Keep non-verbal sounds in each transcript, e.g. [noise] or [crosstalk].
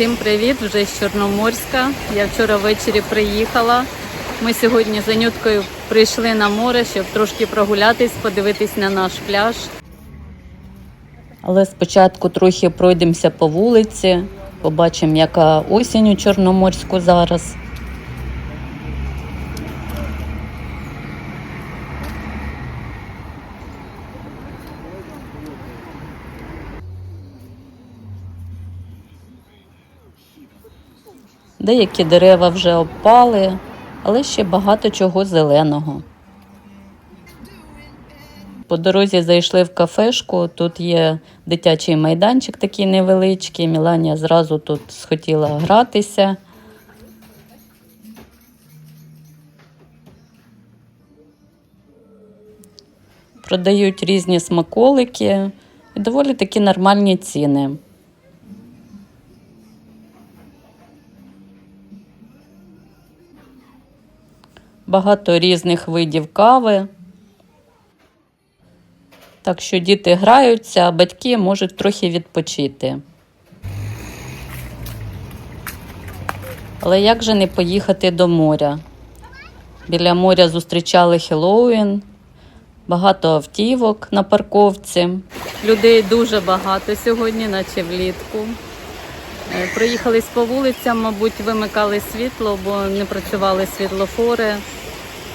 Всім привіт! Вже з Чорноморська. Я вчора ввечері приїхала. Ми сьогодні з Анюткою прийшли на море, щоб трошки прогулятись, подивитись на наш пляж. Але спочатку трохи пройдемося по вулиці, побачимо, яка осінь у Чорноморську зараз. Деякі дерева вже обпали, але ще багато чого зеленого. По дорозі зайшли в кафешку. Тут є дитячий майданчик такий невеличкий. Міланія зразу тут схотіла гратися. Продають різні смаколики і доволі такі нормальні ціни. Багато різних видів кави. Так що діти граються, а батьки можуть трохи відпочити. Але як же не поїхати до моря? Біля моря зустрічали Хеллоуін, багато автівок на парковці. Людей дуже багато сьогодні, наче влітку. Е, Проїхались по вулицям, мабуть, вимикали світло, бо не працювали світлофори.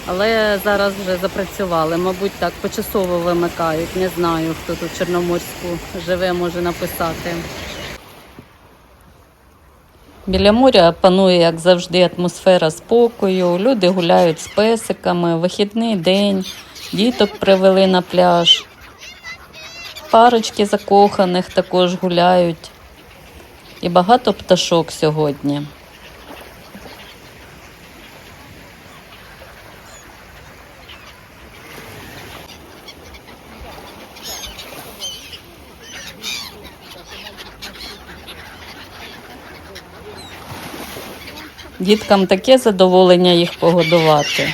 Але зараз вже запрацювали. Мабуть, так почасово вимикають. Не знаю, хто тут в Чорноморську живе, може написати. Біля моря панує, як завжди, атмосфера спокою. Люди гуляють з песиками, вихідний день, діток привели на пляж. Парочки закоханих також гуляють. І багато пташок сьогодні. Діткам таке задоволення їх погодувати.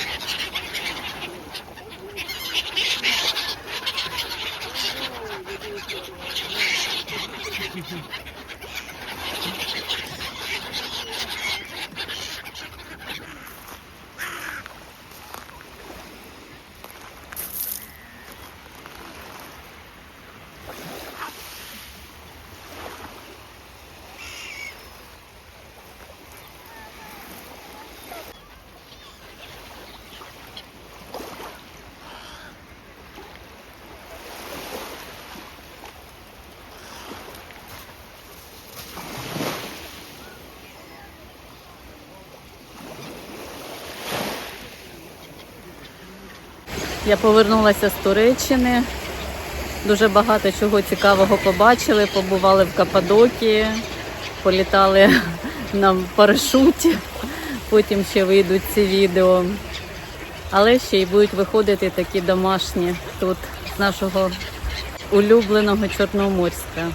Я повернулася з Туреччини. Дуже багато чого цікавого побачили. Побували в Каппадокії, політали [laughs] на парашуті. Потім ще вийдуть ці відео. Але ще й будуть виходити такі домашні тут з нашого улюбленого Чорноморська.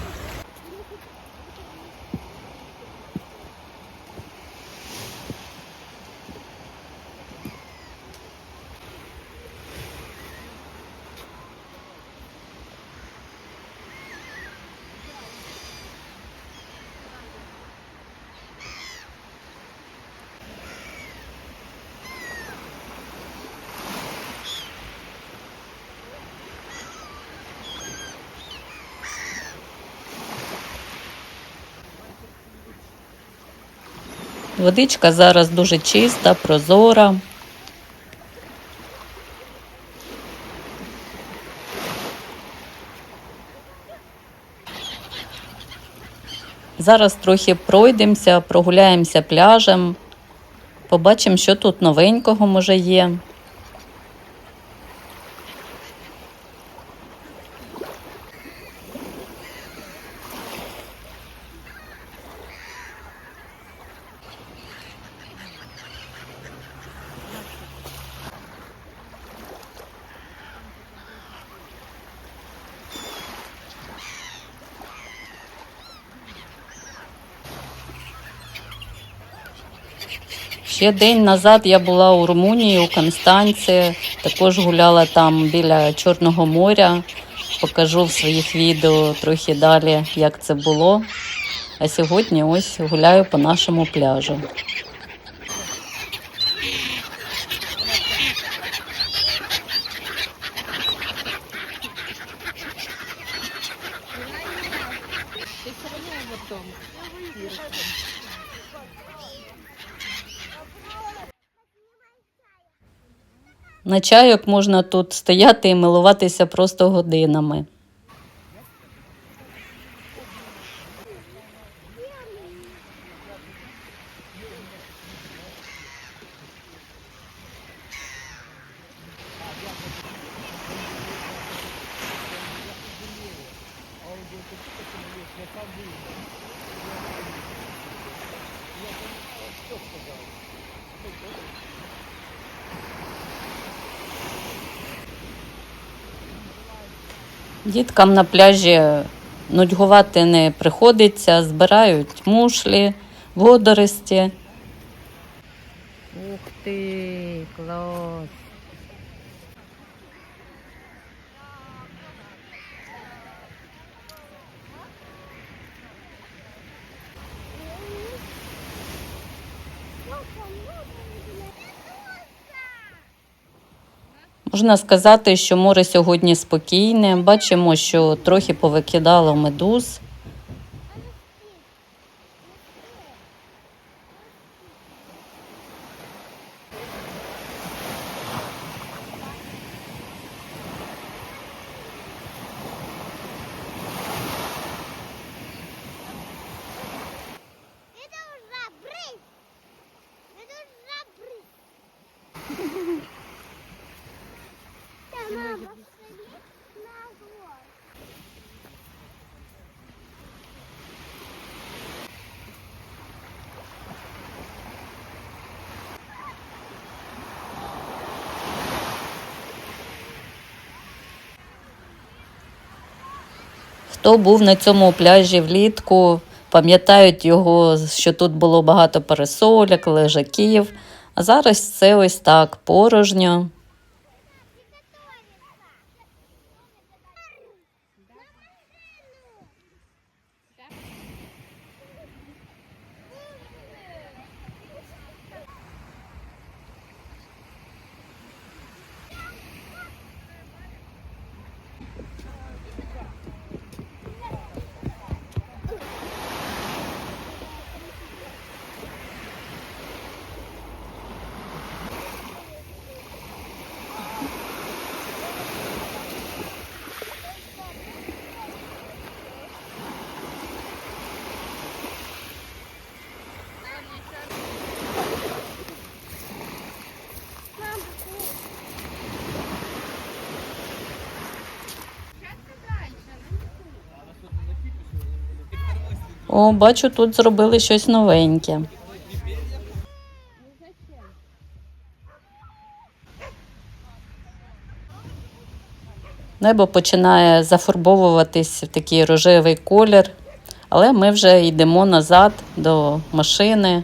Водичка зараз дуже чиста, прозора. Зараз трохи пройдемося, прогуляємося пляжем, побачимо, що тут новенького може є. Ще день назад я була у Румунії, у Констанці, також гуляла там біля Чорного моря. Покажу в своїх відео трохи далі, як це було. А сьогодні ось гуляю по нашому пляжу. На чайок можна тут стояти і милуватися просто годинами. Діткам на пляжі нудьгувати не приходиться, збирають мушлі, водорості. Ух ти, клас! Можна сказати, що море сьогодні спокійне. Бачимо, що трохи повикидало медуз. Хто був на цьому пляжі влітку, пам'ятають його, що тут було багато пересоляк, лежаків. А зараз це ось так порожньо. О, бачу, тут зробили щось новеньке. Небо починає зафарбовуватись в такий рожевий колір, але ми вже йдемо назад до машини.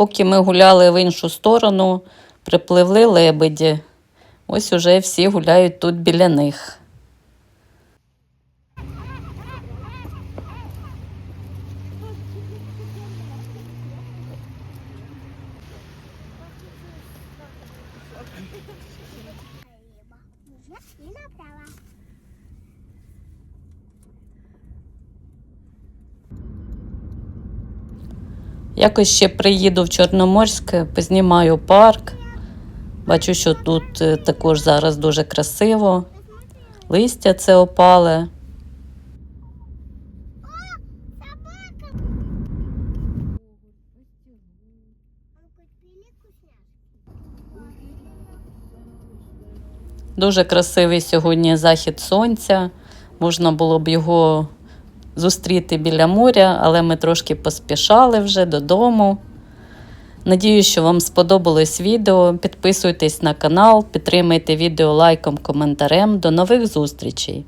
Поки ми гуляли в іншу сторону, припливли лебеді. Ось уже всі гуляють тут біля них. Направо. Якось ще приїду в Чорноморськ, познімаю парк. Бачу, що тут е, також зараз дуже красиво. Листя це опале. Дуже красивий сьогодні захід сонця. Можна було б його зустріти біля моря, але ми трошки поспішали вже додому. Надію, що вам сподобалось відео. Підписуйтесь на канал, підтримайте відео лайком, коментарем. До нових зустрічей!